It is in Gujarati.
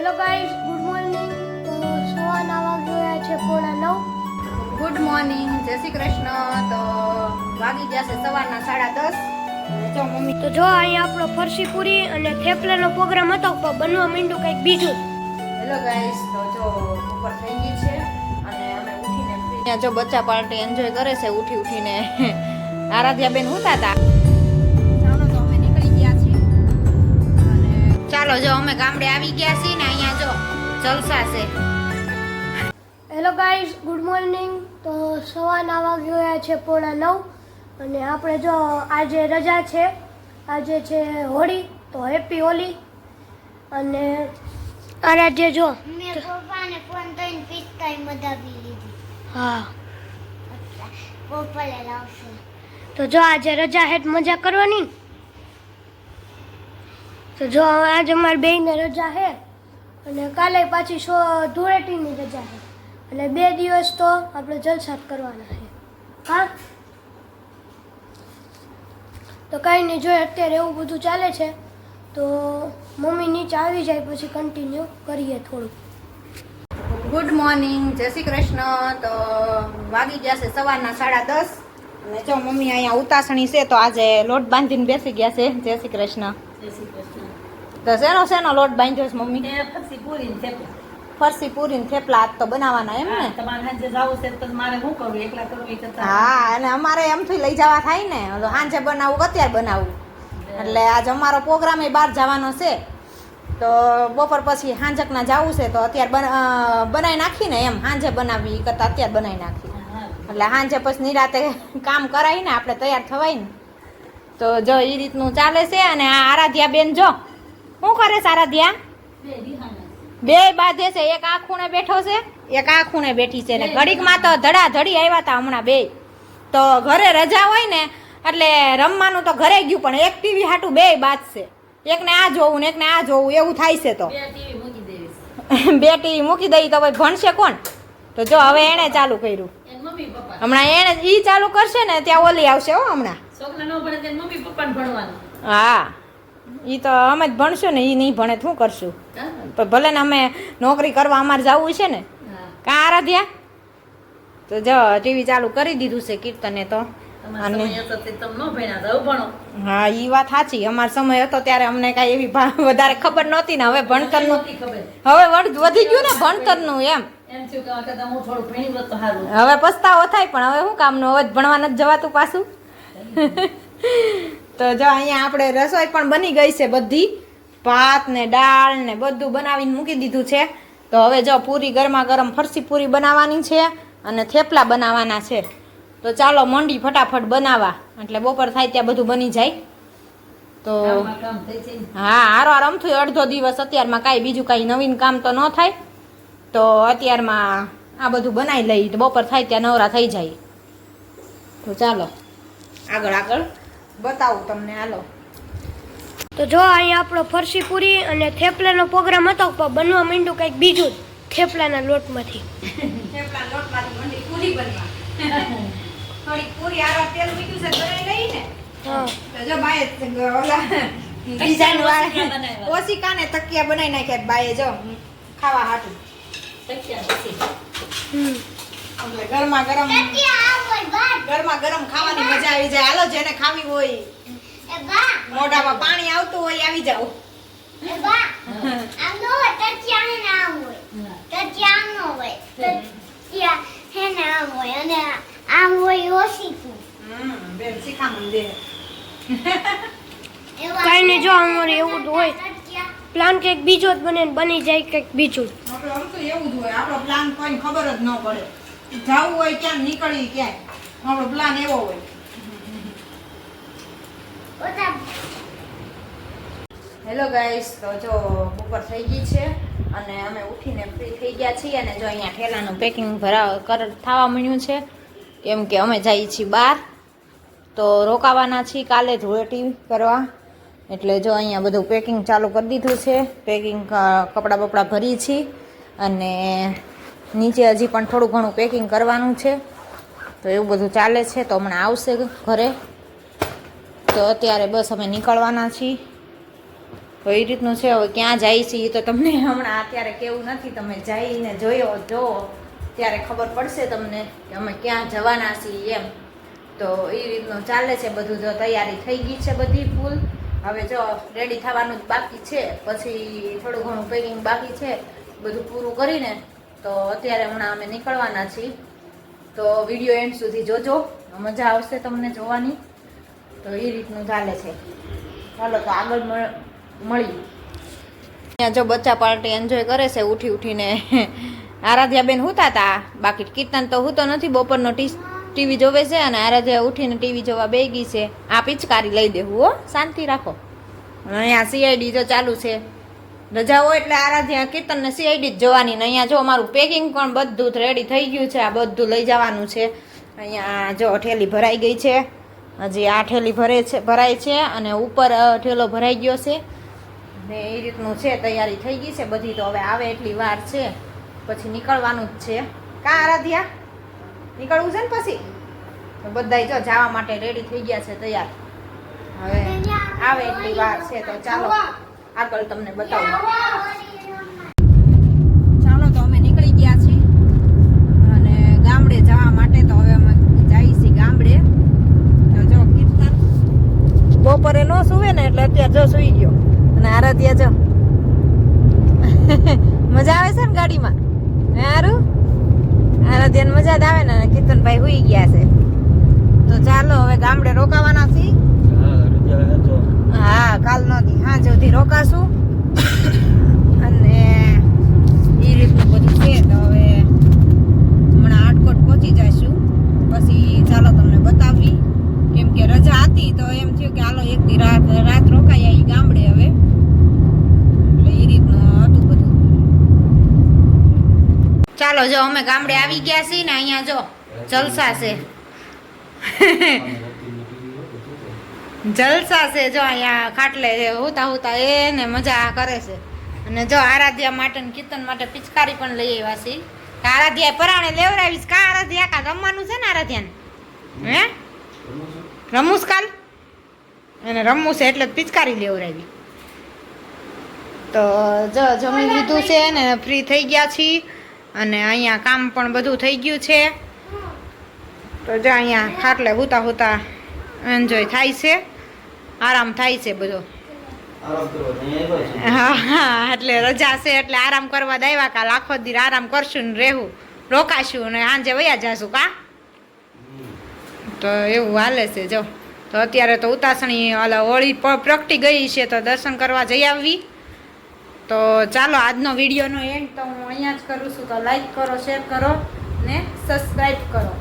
હેલો ગાઈઝ ગુડ મોર્નિંગ તો સવારના વાગ્યા છે પોણા નવ. ગુડ મોર્નિંગ જય શ્રી કૃષ્ણ. તો વાગી ગયા છે સવારના સાડા દસ. જો મમ્મી તો જો અહીંયા આપણો ફરસી પૂરી અને થેપલાનો પ્રોગ્રામ હતો પણ બનવા માંડ્યું કંઈક બીજું. હેલો ગાઈઝ તો જો ઉપર થઈ ગઈ છે. અને અમે ઉઠીને ત્યાં જો બચ્ચા પાર્ટી એન્જોય કરે છે ઉઠી ઉઠીને આરાધ્યા બેન હુતા. ચાલો જો અમે ગામડે આવી ગયા છીએ ને અહીંયા જો જલસા છે. હેલો ગાઈઝ ગુડ મોર્નિંગ તો સવારના ગયા છે પોણા નવ. અને આપણે જો આજે રજા છે. આજે છે હોળી તો હેપી હોલી અને આજે જો મેં પપ્પાને ફોન કરીને ટાઈમ મદાવી લીધી. હા. પપ્પાને લાવશે. તો જો આજે રજા હેઠ મજા કરવાની? તો જો આજે અમારી બેયને રજા છે અને કાલે પાછી શો ધૂળેટીની રજા છે અને બે દિવસ તો આપણે જલસા જ કરવાના છે હા? તો કાંઈ નહીં જોઈએ અત્યારે એવું બધું ચાલે છે તો મમ્મી નીચે આવી જાય પછી કન્ટિન્યુ કરીએ થોડું ગુડ મોર્નિંગ જય શ્રી કૃષ્ણ. તો વાગી ગયા છે સવારના સાડા દસ. અને જો મમ્મી અહીંયા ઉતાસણી છે તો આજે લોટ બાંધીને બેસી ગયા છે. જય શ્રી કૃષ્ણ. તો શેનો શેનો લોટ બાંધ્યો છે મમ્મી? એ પછી પૂરી ને થેપલા. ફરસી પૂરી ને થેપલા આજ તો બનાવવાના એમ ને? તમારે સાંજે જવું છે તો મારે શું કરવું? એકલા કરવું હા અને અમારે એમથી લઈ જવા થાય ને. સાંજે બનાવવું અત્યારે બનાવવું એટલે આજ અમારો પ્રોગ્રામ એ બહાર જવાનો છે. તો બપોર પછી સાંજકના જવું છે તો અત્યારે બન- બનાવી નાખીને એમ. સાંજે બનાવવી કરતાં અત્યારે બનાવી નાખી એટલે સાંજે પછી નિરાતે કામ કરાવીને આપણે તૈયાર થવાય ને. તો જો એ રીતનું ચાલે છે અને આ આરાધ્યા બેન જો શું કરે સારા ધ્યાન? બે. બાંધે છે એક આ ખૂણે બેઠો છે એક આ ખૂણે બેઠી છે. ને ઘડીકમાં તો ધડા ધડી આવ્યા હતા હમણાં બે. તો ઘરે રજા હોય ને એટલે રમવાનું તો ઘરે ગયું પણ એક ટીવી હાટું બે બાજશે એકને આ જોવું ને એકને આ જોવું એવું થાય છે તો. બે ટીવી મૂકી દઈ તો ભાઈ ભણશે કોણ? તો જો હવે એણે ચાલુ કર્યું. હમણાં એને ઈ ચાલુ કરશે ને ત્યાં ઓલી આવશે હો હમણાં. હા. ઈ તો અમે જ ભણશું ને એ નહીં ભણે શું કરશું? તો પણ ભલે ને અમે નોકરી કરવા અમારે જવું છે ને. કાં આરાધ્યા? તો જો ટીવી ચાલુ કરી દીધું છે કીર્તને તો. અને હા એ વાત સાચી. અમારો સમય હતો ત્યારે અમને કાંઈ એવી વધારે ખબર નહોતી ને. હવે ભણતરનું હવે વધ- વધી ગયું ને ભણતરનું એમ. હવે પસ્તાવો થાય પણ હવે શું કામનું? હવે જ ભણવા નથી જવાતું પાછું. તો જો અહીંયા આપણે રસોઈ પણ બની ગઈ છે બધી. ભાત ને દાળ ને બધું બનાવીને મૂકી દીધું છે. તો હવે જો પૂરી ગરમા ગરમ ફરસી પૂરી બનાવવાની છે અને થેપલા બનાવવાના છે. તો ચાલો મંડી ફટાફટ બનાવવા એટલે બપોર થાય ત્યાં બધું બની જાય. તો. હા, હારો આરામ થયો અડધો દિવસ અત્યારમાં કાંઈ બીજું કાંઈ નવીન કામ તો ન થાય. તો અત્યારમાં આ બધું બનાવી લઈ તો બપોર થાય ત્યાં નવરા થઈ જાય. તો ચાલો. આગળ આગળ. બતાવું તમને હાલો. તો જો અહીંયા આપણો ફરસી પૂરી અને થેપલાનો પ્રોગ્રામ હતો પણ બનવા માંડ્યું કંઈક બીજું થેપલાના લોટમાંથી. થેપલાના લોટમાંથી મંડી પૂરી બનવા. થોડી પૂરી આરા તેલ મૂક્યું છે ઘરે લઈ ને? હા. તો જો બાય ઓલા ડિઝાઇન વાળા ઓશિકા ને તકિયા બનાવી નાખ્યા બાય જો. ખાવા હાટું. તકિયા પછી. હમ. એટલે ગરમા ગરમ ગરમા ગરમ ખાવાની મજા આવી જાય. હાલો જેને ખાવી હોય. મોઢામાં પાણી આવતું હોય આવી જાવ એ બા આમ નો હોય ટચિયા ને આમ હોય. હા. ટચિયા આમ નો હોય. ટચિયા હે ને આમ હોય. અને આમ હોય ઓશીકું. બેન શીખામણ દે. એવા કાંઈ નહીં જો અમારે એવું જ હોય. પ્લાન કંઈક બીજો જ બને બની જાય કંઈક બીજું જ. આપણે આમ તો એવું જ હોય. આપણો પ્લાન કોઈને ખબર જ ન પડે. જવું હોય ક્યાં નીકળી ક્યાંય. મારો પ્લાન એવો હોય. હેલો ગાઈસ તો જો બપોર થઈ ગઈ છે અને અમે ઉઠીને ફ્રી થઈ ગયા છીએ અને જો અહીંયા ઠેલાનું પેકિંગ ભરા કર થવા મળ્યું છે કેમ કે અમે જઈએ છીએ બહાર. તો રોકાવાના છીએ કાલે ધૂળેટી કરવા. એટલે જો અહીંયા બધું પેકિંગ ચાલુ કરી દીધું છે. પેકિંગ કપડાં બપડા ભરી છીએ અને નીચે હજી પણ થોડું ઘણું પેકિંગ કરવાનું છે. તો એવું બધું ચાલે છે તો હમણાં આવશે ઘરે. તો અત્યારે બસ અમે નીકળવાના છીએ. તો એ રીતનું છે, હવે ક્યાં જાય છે એ તો તમને હમણાં અત્યારે કેવું નથી. તમે જઈને જોયો જો ત્યારે ખબર પડશે તમને કે અમે ક્યાં જવાના છીએ એમ. તો એ રીતનું ચાલે છે, બધું જો તૈયારી થઈ ગઈ છે બધી ફૂલ હવે જો રેડી થવાનું જ બાકી છે. પછી થોડું ઘણું પેકિંગ બાકી છે. બધું પૂરું કરીને તો અત્યારે હમણાં અમે નીકળવાના છીએ. તો વીડિયો એન્ડ સુધી જોજો. મજા આવશે તમને જોવાની. તો એ રીતનું ચાલે છે. ચાલો તો આગળ મળ- અહીંયા જો બચ્ચા પાર્ટી એન્જોય કરે છે, ઉઠી ઉઠીને. આરાધ્યાબેન હુતા હતા બાકી કીર્તન તો હું તો નથી, બપોરનો ટીવી જોવે છે અને આરાધ્યા ઉઠીને ટીવી જોવા બે ગઈ છે. આ પિચકારી લઈ દેવું હો. શાંતિ રાખો. અહીંયા સીઆઈડી જો ચાલુ છે. રજા હોય એટલે આરાધ્યા કીર્તનને સીઆઈડી જ જવાની. ને અહીંયા જો અમારું પેકિંગ પણ બધું રેડી થઈ ગયું છે. આ બધું લઈ જવાનું છે. અહીંયા જો ઠેલી ભરાઈ ગઈ છે. હજી આ ઠેલી ભરે છે, ભરાય છે અને ઉપર ઠેલો ભરાઈ ગયો છે. ને એ રીતનું છે, તૈયારી થઈ ગઈ છે. બધી તો હવે આવે એટલી વાર છે. પછી નીકળવાનું જ છે. કા આરાધ્યા? નીકળવું છે ને પછી? તો બધાય જો જવા માટે રેડી થઈ ગયા છે, તૈયાર. હવે આવે એટલી વાર છે, તો ચાલો. આગળ તમને બતાવું. ચાલો તો અમે નીકળી ગયા છીએ ગામડે જવા માટે તો હવે અમે જઈએ ગામડે. બપોરે નો સુવે ને એટલે અત્યારે જો સુઈ ગયો. અને આરાધ્યા જો. મજા આવે છે ને ગાડીમાં? હે હારું? આરાધ્યાને મજા જ આવે ને કીર્તનભાઈ સુઈ ગયા છે. તો ચાલો હવે ગામડે રોકાવાના છીએ હા કાલ નદી હા સુધી રોકાશું અને એ રીતનું બધું છે તો હવે હમણાં આટકોટ પહોંચી જઈશું પછી ચાલો તમને બતાવી કેમ કે રજા હતી, તો એમ થયું કે હાલો એક રાત રાત રોકાઈ આવી ગામડે હવે. એટલે એ રીતનું હતું બધું. ચાલો જો, અમે ગામડે આવી ગયા છીએ ને, અહીંયા જો, જલસા છે. જલસા છે, જો, અહીંયા ખાટલે હોતા હોતા એને મજા કરે છે. અને જો, આરાધ્યા માટે કીર્તન માટે પિચકારી પણ લઈ આવ્યા છે આરાધ્યા પરાણે લેવડાવીશ, કા આરાધ્યા? કા રમવાનું છે ને આરાધ્યાને? હે? રમુસ કાલ? એને રમવું છે એટલે પિચકારી લેવડાવી તો જો જમી લીધું છે ને ફ્રી થઈ ગયા છીએ અને અહીંયા કામ પણ બધું થઈ ગયું છે. તો જો અહીંયા ખાટલે હુતા હુતા એન્જોય થાય છે. આરામ થાય છે બધો. હા હા એટલે રજા છે એટલે આરામ કરવા દાવ્યા કાલ. આખો દી આરામ કરશું ને રહેવું. રોકાશું ને સાંજે વયા જશું કા? તો એવું હાલે છે, જો. તો અત્યારે તો ઉતાસણી ઓલા હોળી પ્રગટી ગઈ છે, તો દર્શન કરવા જઈ આવવી તો ચાલો, આજનો વિડીયોનો એન્ડ તો હું અહીંયા જ કરું છું. તો લાઈક કરો શેર કરો ને સબસ્ક્રાઈબ કરો.